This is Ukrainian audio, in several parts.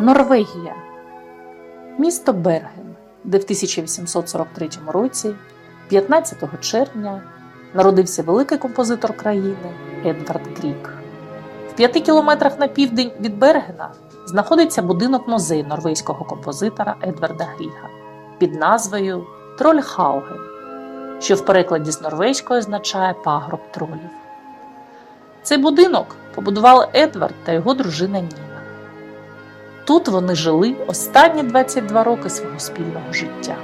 Норвегія. Місто Берген, де в 1843 році, 15 червня, народився великий композитор країни Едвард Грік. В п'яти кілометрах на південь від Бергена знаходиться будинок музей норвезького композитора Едварда Гріга під назвою Трольхауген, що в перекладі з норвезької означає пагроб тролів. Цей будинок побудували Едвард та його дружина Ніна. Тут вони жили останні 22 роки свого спільного життя.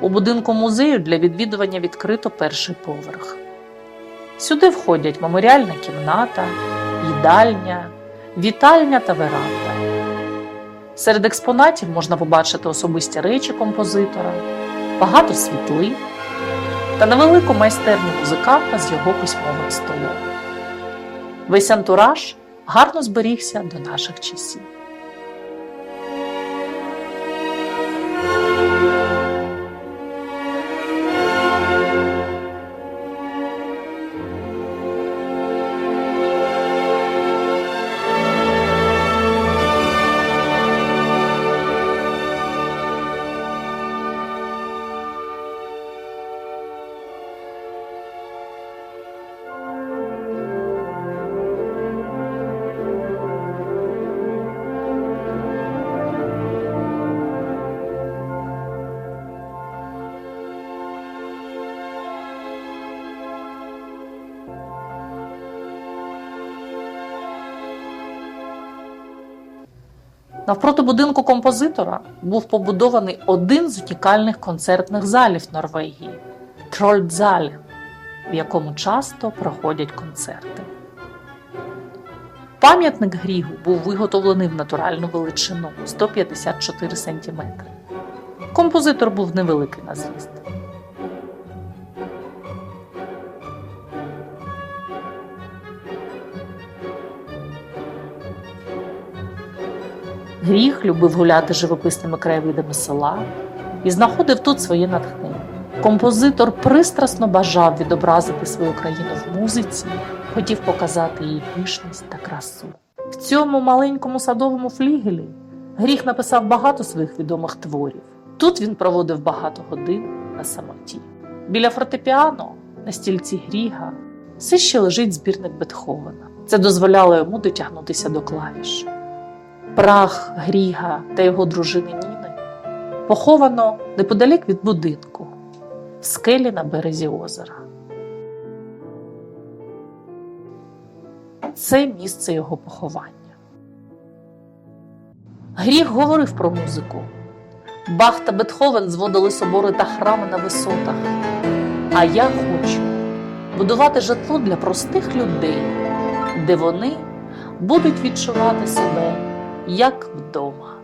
У будинку музею для відвідування відкрито перший поверх. Сюди входять меморіальна кімната, їдальня, вітальня та веранда. Серед експонатів можна побачити особисті речі композитора, багато світлин та невелику майстерню музиканта з його письмовим столом. Весь антураж гарно зберігся до наших часів. Навпроти будинку композитора був побудований один з унікальних концертних залів Норвегії Трольдзаль, в якому часто проходять концерти. Пам'ятник Грігу був виготовлений в натуральну величину 154 см. Композитор був невеликий на зріст. Гріх любив гуляти живописними краєвидами села і знаходив тут своє натхнення. Композитор пристрасно бажав відобразити свою країну в музиці, хотів показати її пишність та красу. В цьому маленькому садовому флігелі Гріх написав багато своїх відомих творів. Тут він проводив багато годин на самоті. Біля фортепіано на стільці Гріга все ще лежить збірник Бетховена. Це дозволяло йому дотягнутися до клавіш. Прах Гріга та його дружини Ніни поховано неподалік від будинку, в скелі на березі озера. Це місце його поховання. Гріх говорив про музику. Бах та Бетховен зводили собори та храми на висотах. А я хочу будувати житло для простих людей, де вони будуть відчувати себе як вдома.